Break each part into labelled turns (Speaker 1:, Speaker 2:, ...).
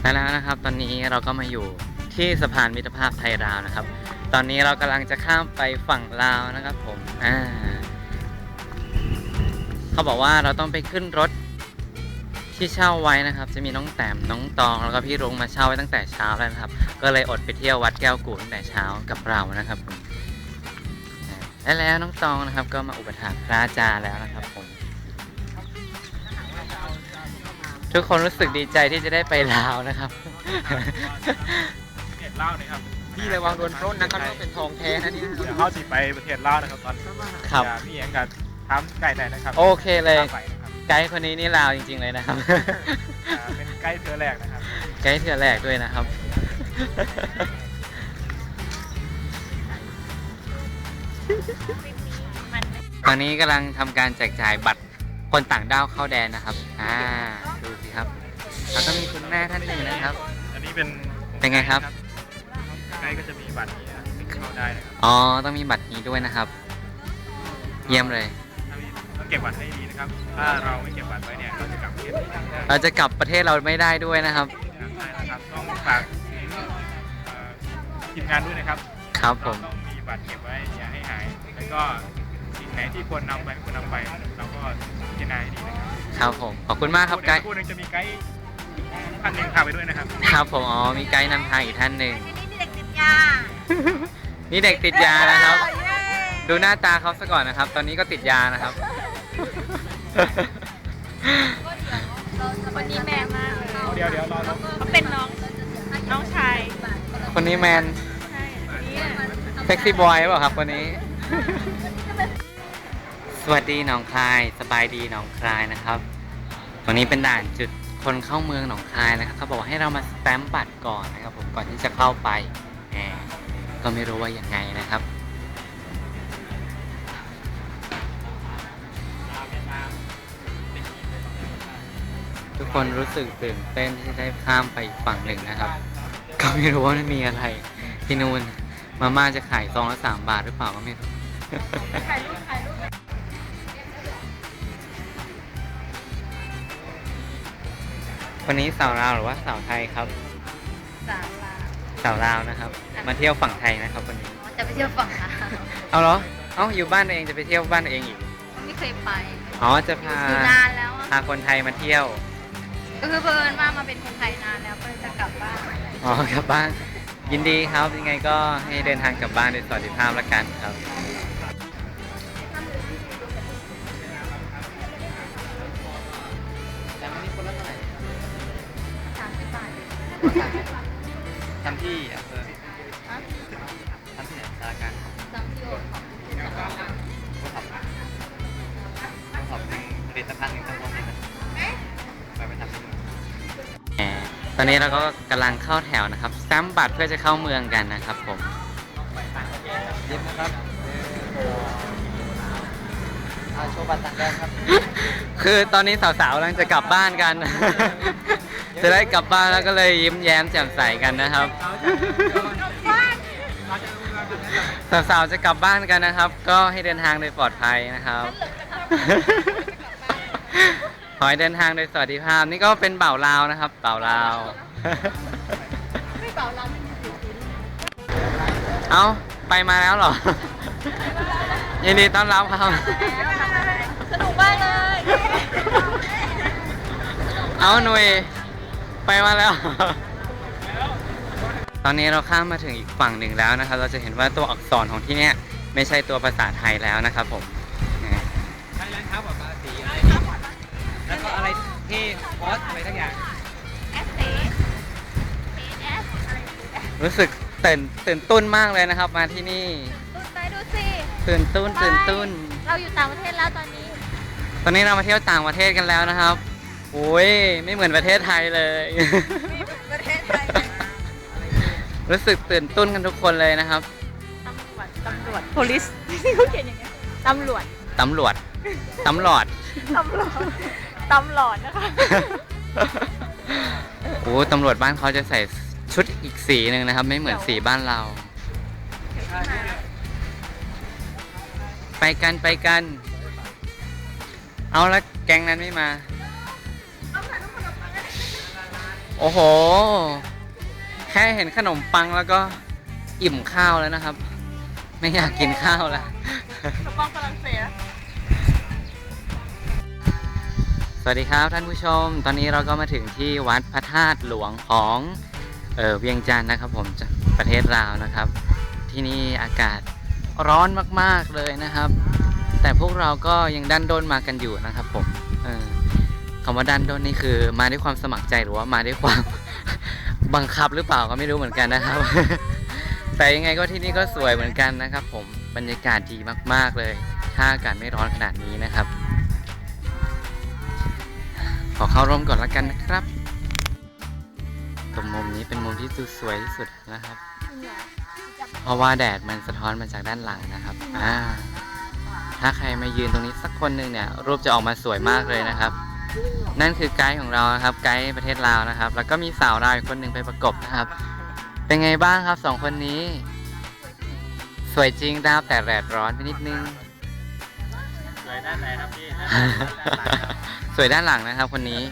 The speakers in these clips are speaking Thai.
Speaker 1: และแล้วนะครับ ตอนนี้เราก็มาอยู่ที่สะพานมิตรภาพไทยลาวนะครับ ตอนนี้เรากำลังจะข้ามไปฝั่งลาวนะครับผมอ่าเขาบอกว่าเราต้องไปขึ้นรถที่เช่าไว้นะครับ จะมีน้องแต้มน้องตอง แล้วก็พี่รุ้งมาเช่าไว้ตั้งแต่เช้าแล้วนะครับ ก็เลยอดไปเที่ยววัดแก้วกูตั้งแต่เช้ากับเรานะครับผมและแล้วน้องตองนะครับ ก็มาอุปถัมภ์พระอาจารย์แล้วนะครับผม ทุกคนรู้สึกดีใจที่จะได้ไปลาวนะครับ
Speaker 2: ประเทศลาวนะครับ
Speaker 3: พี่ระวังโดนปล้นนะครับต้องเป็นทองแท้นะเนี่ย
Speaker 2: เดี๋ยวเขาสิไปประเทศลาวนะครับตอน
Speaker 1: ครับ
Speaker 2: อย่ามีอย่างกับทำไก่ไหนนะครับ
Speaker 1: โอเคเลย
Speaker 2: ตามไปนะครับ
Speaker 1: ไกด์คนนี้นี่ลาวจริง ๆเลยนะครับ
Speaker 2: อ่าเป็นไก่เทือแรกนะครับ
Speaker 1: ไกด์เทือแรกด้วยนะครับ ตอนนี้กำลังทำการแจกจ่ายบัตรคนต่างด้าวเข้าแดนนะครับ อ่า ดูสิ ครับแล้วก็มีคุณแม่ท่านหนึ่งนะครับ
Speaker 2: อันนี้เป็น
Speaker 1: เป็นไงครับ
Speaker 2: ไก่ก็จะมีบัตรนี้นะเข้าได้นะครับ
Speaker 1: อ๋อต้องมีบัตรนี้ด้วยนะครับ เยี่ยมเลย
Speaker 2: ถ้ามีต้องเก็บบัตรให้ดีนะครับ ถ้าเราไม่เก็บบัตรไว้เนี่ยเราจะกลับประเทศไม่ได้
Speaker 1: เราจะกลับประเทศเราไม่ได้ด้วยนะครับ
Speaker 2: นะครับ ต้องฝากถึงเอ่อทีมงานด้วยนะครับ
Speaker 1: ครับผม
Speaker 2: เราต้องมีบัตรเก็บไว้อย่าให้หาย แล้วก็สิ่งไหนที่ควรนำไปไม่ควรนำไปเราก็พิจารณาให้ดีนะครับ
Speaker 1: ครับผมขอบคุณมากครับไกด์
Speaker 2: พูดหนึ่งจะมีไกด์ท่านหนึ่งพาไปด้วยนะครับ
Speaker 1: ครับผมอ๋อมีไกด์นำทางอีกท่านหนึ่ง
Speaker 4: นี่เด็กติดยา
Speaker 1: นี่เด็กติดยานะครับ
Speaker 4: เย้
Speaker 1: ดูหน้าตาเขาซะก่อนนะครับ ตอนนี้ก็ติดยานะครับ
Speaker 4: คนนี้แมนมากเลย
Speaker 2: เดี๋ยวเดี๋ยวรอรอ
Speaker 4: เขาเป็นน้อง น้องชาย
Speaker 1: คนนี้แมน
Speaker 4: ใช่คนนี้อะ
Speaker 1: เซ็กซี่บอยเปล่าครับคนนี้ สวัสดีหนองคาย สบายดีหนองคายนะครับ ตรงนี้เป็นด่านจุดคนเข้าเมืองหนองคายนะครับเขาบอกว่าให้เรามาสแตมป์บัตรก่อนนะครับผมก่อนที่จะเข้าไปแหมก็ไม่รู้ว่ายังไงนะครับทุกคนรู้สึกตื่นเต้นที่ได้ข้ามไปฝั่งหนึ่งนะครับ ก็ไม่รู้ว่ามันมีอะไรที่นู่นมาม่าจะขายซองละสามบาทหรือเปล่าก็ไม่รู้
Speaker 4: ถ่ายรูปถ่ายรูป
Speaker 1: คนนี้สาวลาวหรือว่าสาวไทยครับ
Speaker 4: สามลา
Speaker 1: สาวลาวนะครับมาเที่ยวฝั่งไทยนะครับคนนี้
Speaker 4: จะไปเที่ยวฝั่งลาว
Speaker 1: เอาเหรอ เอ้าอยู่บ้านตัวเองจะไปเที่ยวบ้านตัวเองอีก
Speaker 4: ไม่เคยไป
Speaker 1: อ๋อจะพา
Speaker 4: อยู่นานแล้วอะ
Speaker 1: พาคนไทยมาเที่ยว
Speaker 4: ก็คือเพิ่นว่ามาเป็นคนไทยนานแล้วเพิ่นจะกลับบ้าน
Speaker 1: อ๋อกลับบ้าน ยินดีครับยังไงก็ให้เดินทางกลับบ้านโดยสวัสดิภาพละกันครับ ทำที่อำเภอทำที่ไหนสารการ
Speaker 4: สามสิบ
Speaker 1: ก็ขอบก็ขอบเป็นผลิตภัณฑ์หนึ่งทั้งเลยนะไปไปทำที่นู่นตอนนี้เราก็กำลังเข้าแถวนะครับแซมบัตรเพื่อจะเข้าเมืองกันนะครับผม โชว์บัตรต่างแดนครับคือตอนนี้สาวๆกำลังจะกลับบ้านกัน จะได้กลับบ้านแล้วก็เลยยิ้มแย้มแจ่มใสกันนะครับ สาวๆจะกลับบ้านกันนะครับ ก็ให้เดินทางโดยปลอดภัยนะครับ ขอให้เดินทางโดยสวัสดิภาพ นี่ก็เป็นเบ่าวลาวนะครับเบ่าวลาว
Speaker 4: ไม่เปล่าเราไม่มีสิทธิ์
Speaker 1: เอาไปมาแล้วเหรอ ยินดีต้อนรับครับ
Speaker 4: สนุกมากเลย
Speaker 1: เอาหน่วยไปมาแล้ว ตอนนี้เราข้ามมาถึงอีกฝั่งหนึ่งแล้วนะครับ เราจะเห็นว่าตัวอักษรของที่เนี่ยไม่ใช่ตัวภาษาไทยแล้วนะครับผมนะ
Speaker 3: ใช้ร้านค้าปลอดภาษีแล้วก็อะไรที่คอสอะไรทั้งอย่าง
Speaker 4: แอสเซสเอสอะไร
Speaker 1: รู้สึกตื่นตื่นตุ้นมากเลยนะครับ มาที่นี่
Speaker 4: ดูไปดูสิ
Speaker 1: ตื่นตุ้นตื่นตุ้น
Speaker 4: เราอยู่ต่างประเทศแล้วตอนนี้
Speaker 1: ตอนนี้เรามาเที่ยวต่างประเทศกันแล้วนะครับโอ้ยไม่เหมือนประเทศไทยเลย
Speaker 4: ประเทศไทย
Speaker 1: รู้สึกตื่นตุ้นกันทุกคนเลยนะครับ
Speaker 4: ตำรวจ ตำรวจ police เขาเขียนอย่างเงี้ยตำรวจ
Speaker 1: ตำรวจ ตำรวจ
Speaker 4: ตำรวจ ตำรวจนะคะ
Speaker 1: โอ้ตำรวจบ้านเขาจะใส่ชุดอีกสีหนึ่งนะครับ ไม่เหมือนสีบ้านเรา ไปกันไปกัน เอาละแก๊งนั้นไม่มา โอ้โห แค่เห็นขนมปังแล้วก็อิ่มข้าวแล้วนะครับ ไม่อยากกินข้าวแล้ว
Speaker 4: กระป๋องฝรั่งเศส
Speaker 1: สวัสดีครับท่านผู้ชม ตอนนี้เราก็มาถึงที่วัดพระธาตุหลวงของเออเวียงจันทร์นะครับ ผมจากประเทศลาวนะครับ ที่นี่อากาศร้อนมาก ๆเลยนะครับ แต่พวกเราก็ยังดันด้นมากันอยู่นะครับผมคำว่าดันด้นนี่คือ มาด้วยความสมัครใจหรือว่ามาด้วยความ บังคับหรือเปล่าก็ไม่รู้เหมือนกันนะครับ แต่ยังไงก็ที่นี่ก็สวยเหมือนกันนะครับ ผมบรรยากาศดีมาก ๆเลย ถ้าอากาศไม่ร้อนขนาดนี้นะครับ ขอเข้าร่มก่อนละกันนะครับตรงมุมนี้เป็นมุมที่ดูสวยที่สุดนะครับ เพราะว่าแดดมันสะท้อนมาจากด้านหลังนะครับ อ่า ถ้าใครมายืนตรงนี้สักคนหนึ่งเนี่ยรูปจะออกมาสวยมากเลยนะครับ นั่นคือไกด์ของเรานะครับไกด์ประเทศลาวนะครับ แล้วก็มีสาวลาวอีกคนหนึ่งไปประกบนะครับ เป็นไงบ้างครับสองคนนี้ สวยจริงดาวแต่แดดร้อนไปนิดนึง
Speaker 2: สวยด้านไหนครับพี่
Speaker 1: สวยด้านหลังนะครับคนนี้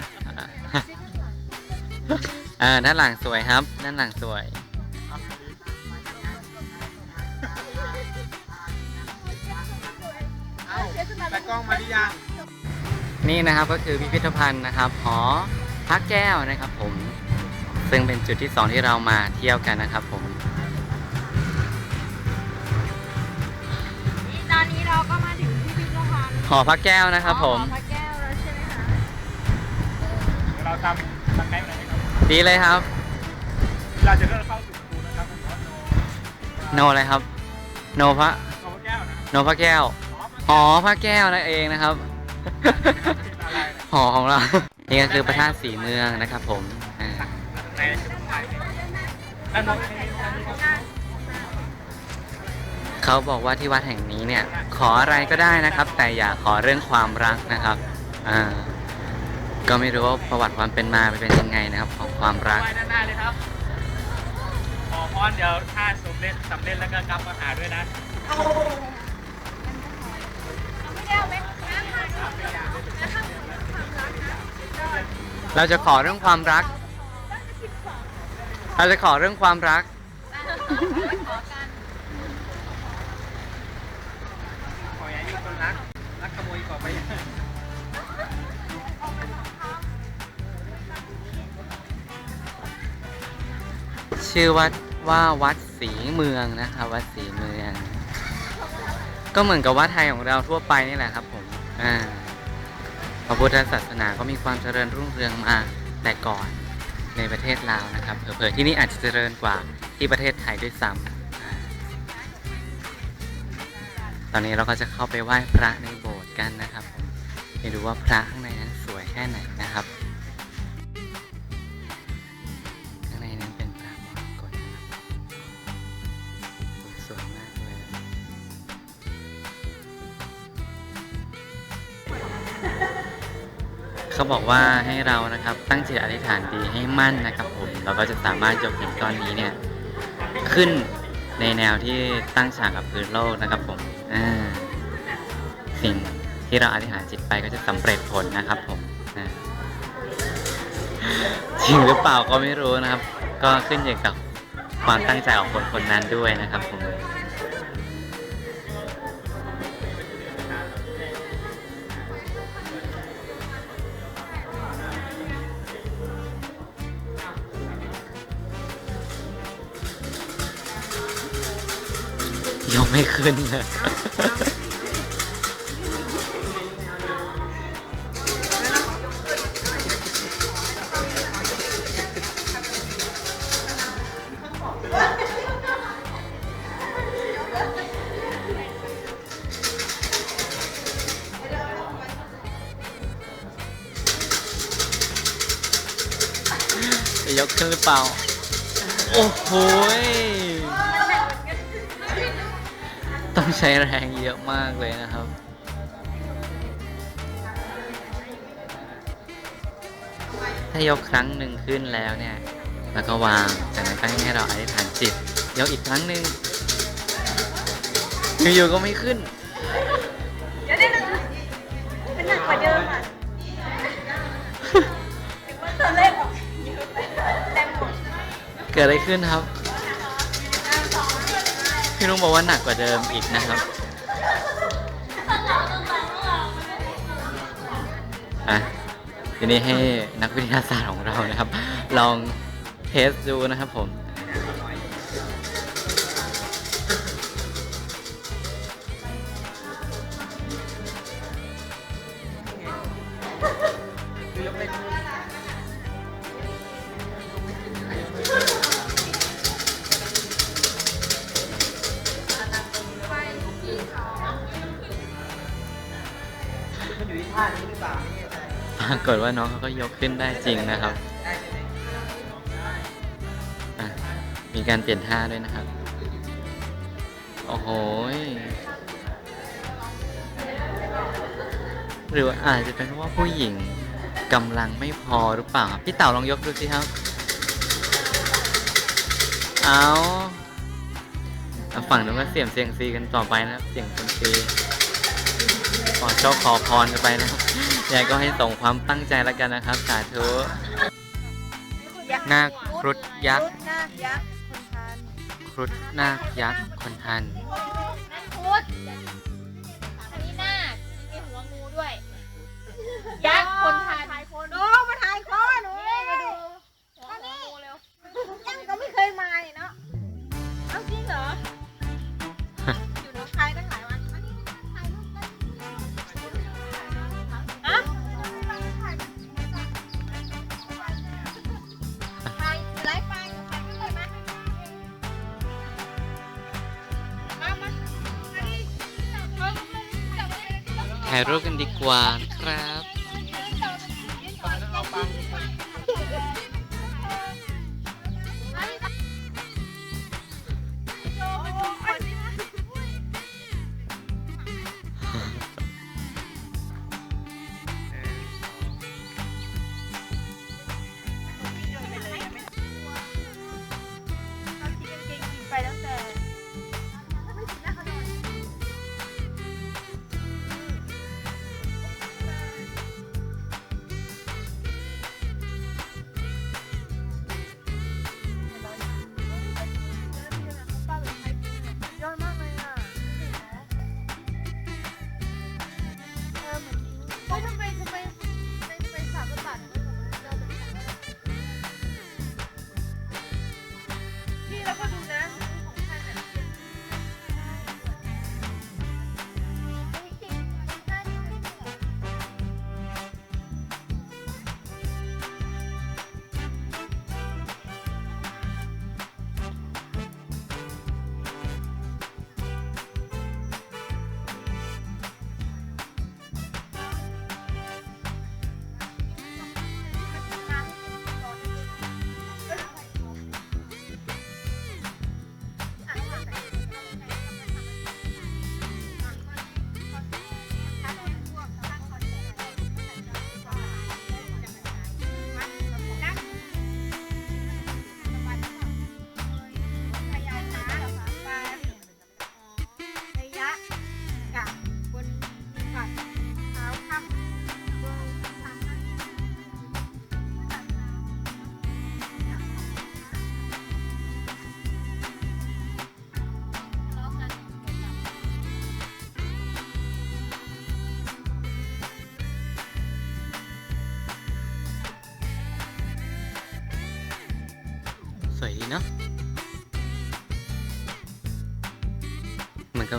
Speaker 1: อ่าด้านหลังสวยครับ ด้านหลังสวย
Speaker 2: เอ้าตากล้องมาหรือยัง
Speaker 1: นี่นะครับก็คือพิพิธภัณฑ์นะครับหอพระแก้วนะครับ ผมซึ่งเป็นจุดที่สองที่เรามาเที่ยวกันนะครับ ผม
Speaker 4: ตอนนี้เราก็มาถึงพิพิธภัณฑ์
Speaker 1: หอพระแก้วนะครับ ผม
Speaker 4: พระแก้วแล้วใช่ไหมคะ
Speaker 2: เดี๋ยวเราทำทำแม็กหน่อยนะครับ
Speaker 1: ดีเลยครับ
Speaker 2: เราจะเริ่มเข้าสู่ประตูนะครับผมว่าโน
Speaker 1: โนอะไรครับ โนพระ
Speaker 2: โนแก้วนะ
Speaker 1: โนพระแก้ว หอพระแก้วนั่นเองนะครับ หอของเรา นี่ก็คือพระธาตุสีเมืองนะครับ ผมอ่าเขาบอกว่าที่วัดแห่งนี้เนี่ย ขออะไรก็ได้นะครับ แต่อย่าขอเรื่องความรักนะครับอ่าก็ไม่รู้ว่าประวัติความเป็นมาเป็นยังไงนะครับ ของความรัก
Speaker 2: ด้านหน้าเลยครับ ขอพรเดี๋ยวถ้าสำเร็จสำเร็จแล้วก็กลับมาหาด้วยนะ
Speaker 4: เรา
Speaker 1: จะขอเรื่องความรัก เราจะขอเรื่องความรัก
Speaker 2: ขออย่ายุ่งคนรัก รักขโมยก่อนไป
Speaker 1: ชื่อวัดว่าวัดศรีเมืองนะครับวัดศรีเมือง ก็เหมือนกับวัดไทยของเราทั่วไปนี่แหละครับผม อ่า พระพุทธศาสนาก็มีความเจริญรุ่งเรืองมาแต่ก่อนในประเทศลาวนะครับเผลอๆที่นี่อาจจะเจริญกว่าที่ประเทศไทยด้วยซ้ำอ่าตอนนี้เราก็จะเข้าไปไหว้พระในโบสถ์กันนะครับผมไปดูว่าพระข้างในนั้นสวยแค่ไหนนะครับ เขาบอกว่าให้เรานะครับตั้งจิตอธิษฐานดีให้มั่นนะครับผมเราก็จะสามารถยกหินก้อนนี้เนี่ยขึ้นในแนวที่ตั้งฉากกับพื้นโลกนะครับผมสิ่งที่เราอธิษฐานจิตไปก็จะสำเร็จผลนะครับผมจริงหรือเปล่าก็ไม่รู้นะครับ ก็ขึ้นอยู่กับความตั้งใจของคนคนนั้นด้วยนะครับผม ไม่ขึ้นเลยจะยกขึ้นหรือเปล่า โอ้โห ต้องใช้แรงเยอะมากเลยนะครับ ถ้ายกครั้งหนึ่งขึ้นแล้วเนี่ยแล้วก็วางจากนั้นก็ให้เราอธิษฐานจิตยกอีกครั้งหนึ่งอยู่ๆก็ไม่ขึ้น
Speaker 4: เดี๋ยวได้นะเป็นหนักกว่าเดิมอะเกิ
Speaker 1: ดอะไรขึ้นครับ พี่ลุงบอกว่าหนักกว่าเดิมอีกนะครับอะทีนี้ให้นักวิทยาศาสตร์ของเรานะครับ ลองเทสดูนะครับผม
Speaker 5: ยกเล่น ป
Speaker 1: รากฏว่าน้องเขาก็ยกขึ้นได้จริงนะครับ
Speaker 5: มี
Speaker 1: การเปลี่ยนท่าด้วยนะครับ โอ้โห หรือว่าอาจจะเป็นเพราะว่าผู้หญิงกำลังไม่พอหรือเปล่าครับพี่เต่าลองยกดูสิครับ เอาฝั่งนู้นก็เสียมเสียงซีกันต่อไปนะครับ เสียงคนซีขอโชคขอพรกันไปนะครับ ยายก็ให้ส่งความตั้งใจแล้วกันนะครับ สาธุนาคครุฑยักษ์
Speaker 6: นาคยักษ์คนทาน
Speaker 1: ครุฑนาคยักษ์คนทัน
Speaker 4: นั่นพุธอันนี้นาคมีหัวงูด้วย ยักษ์คนทาน
Speaker 6: ถ่ายคนโายรูปกัน
Speaker 1: ดีกว่า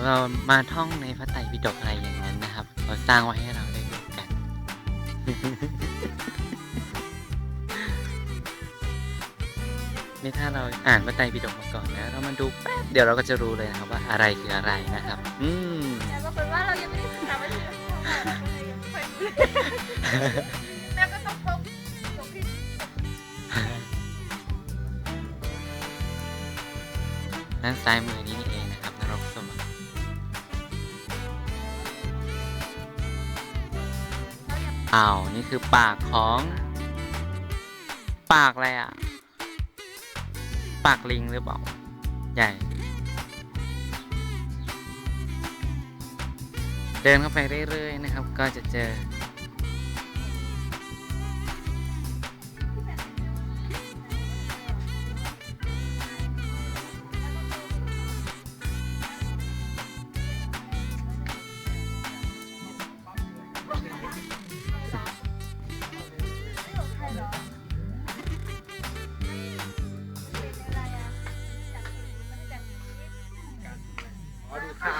Speaker 6: เหมือนกับเรา
Speaker 1: มาท่องในพระไตรปิฎกอะไรอย่างนั้นนะครับเขาสร้างไว้ให้เราได้ดูกัน นี่ถ้าเราอ่านพระไตรปิฎกมาก่อนนะเรามาดูแป๊บเดี๋ยวเราก็จะรู้เลยนะครับว่าอะไรคืออะไรนะครับ อืม
Speaker 6: แต่ปรากฏว่าเรายังไม่ได้ศึกษาวิธีการเราเลยยังไม่ค่อยรู้แม่ก็ต้องพบตรงที่
Speaker 1: ด้านซ้ายมือนี้ อ้าวนี่คือปากของ ปากอะไรอะปากลิงหรือเปล่า ใหญ่ เดินเข้าไปเรื่อยๆนะครับ ก็จะเจอ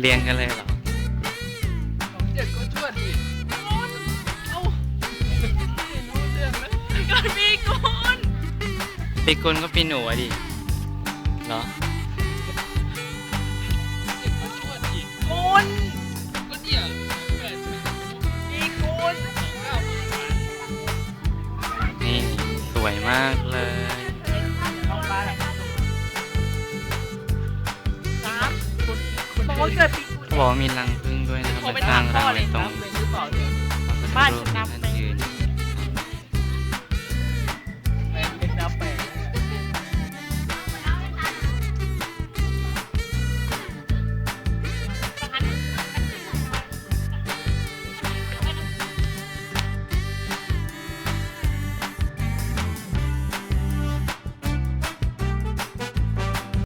Speaker 4: เรี
Speaker 1: ยงกันเลยเหรอ
Speaker 3: เจ็ดก็ชวดดิ
Speaker 4: เกิดดีกุล
Speaker 1: ปีกุลก็ปีหนูอะดิเหรอ
Speaker 4: เกิดปีกุล
Speaker 1: เขาบอกว่ามีรังผึ้งด้วยนะครับ
Speaker 3: เขา
Speaker 1: มา
Speaker 3: ไป
Speaker 1: สร้าง
Speaker 3: ถาม
Speaker 1: รั
Speaker 3: พ่
Speaker 1: ง
Speaker 3: อเล
Speaker 1: ไว้
Speaker 3: ย
Speaker 1: ตร
Speaker 3: ค
Speaker 1: ง
Speaker 3: รับเลยหรือเปล่าเนี่ย
Speaker 1: พระพุทธ
Speaker 3: บ้าน
Speaker 1: รู
Speaker 3: ช
Speaker 1: ป
Speaker 3: นะ